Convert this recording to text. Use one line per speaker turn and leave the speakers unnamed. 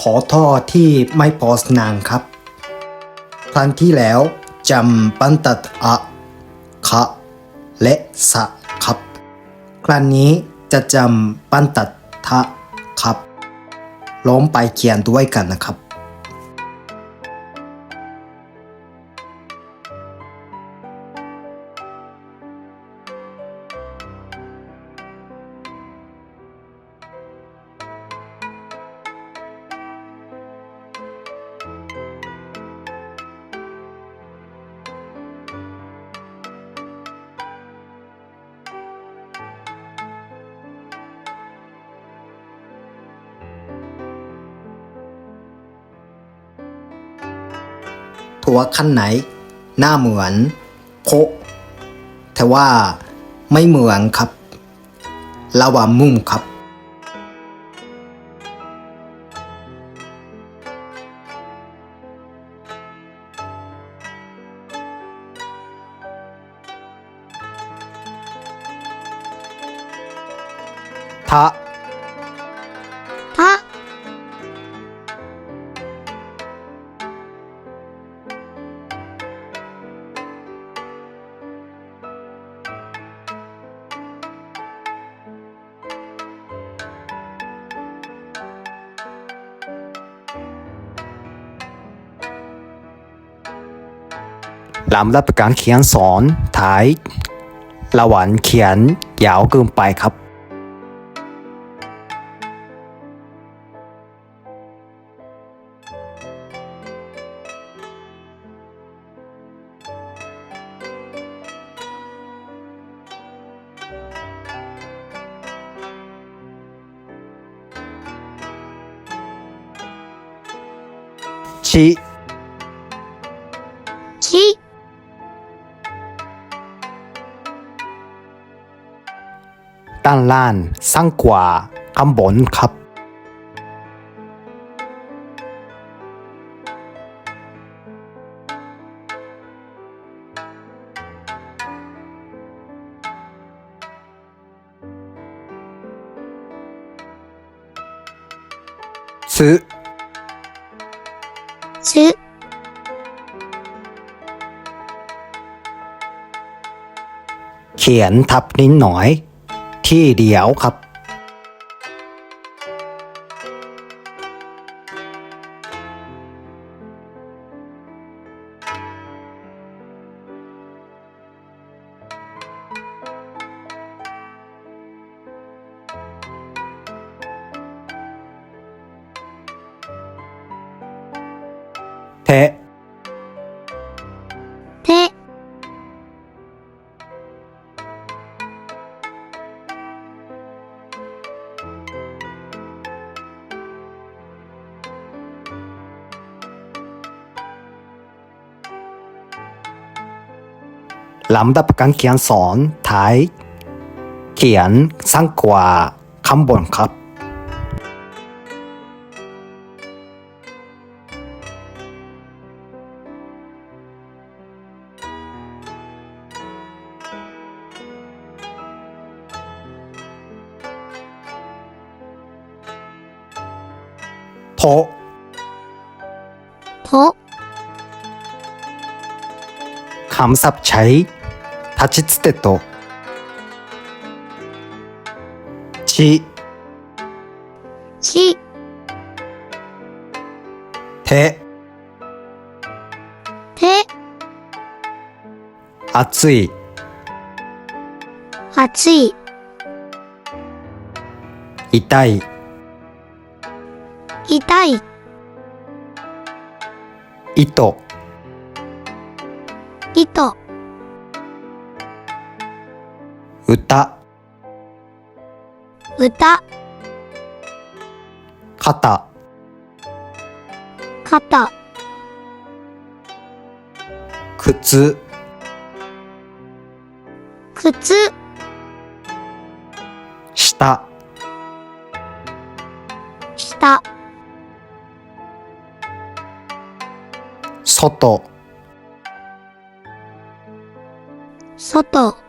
ขอท่อที่ไม่พอสนางครับ ครั้งที่แล้วจำปันตัดอะคะและสะครับ ครั้งนี้จะจำปันตัดทะครับล้มไปเขียนด้วยกันนะครับ ตัวขั้นไหน หน้าเหมือนโพะแต่ว่าไม่เหมือนครับระหว่างมุมครับ ทะ
ลำดับการเขียนสอนท้ายระหว่างเขียนยาวเกินไปครับชิ ด้านล่างสั้นกว่าข้างบนครับ ซื้อ
つ、
เขียนทับนิดหน่อย ที่เดียวครับเทะ ลำดับการเขียนสอนท้าย เขียนสั้นกว่าข้างบนครับโท
と、
คำศัพ 감삽 차이 다치츠테토
지,
시, 대,
대,
暑い、
暑い、
痛い、
痛い、
糸。
糸、
歌。
歌、
肩。
肩、
靴。
靴、
下。
下、
外
外、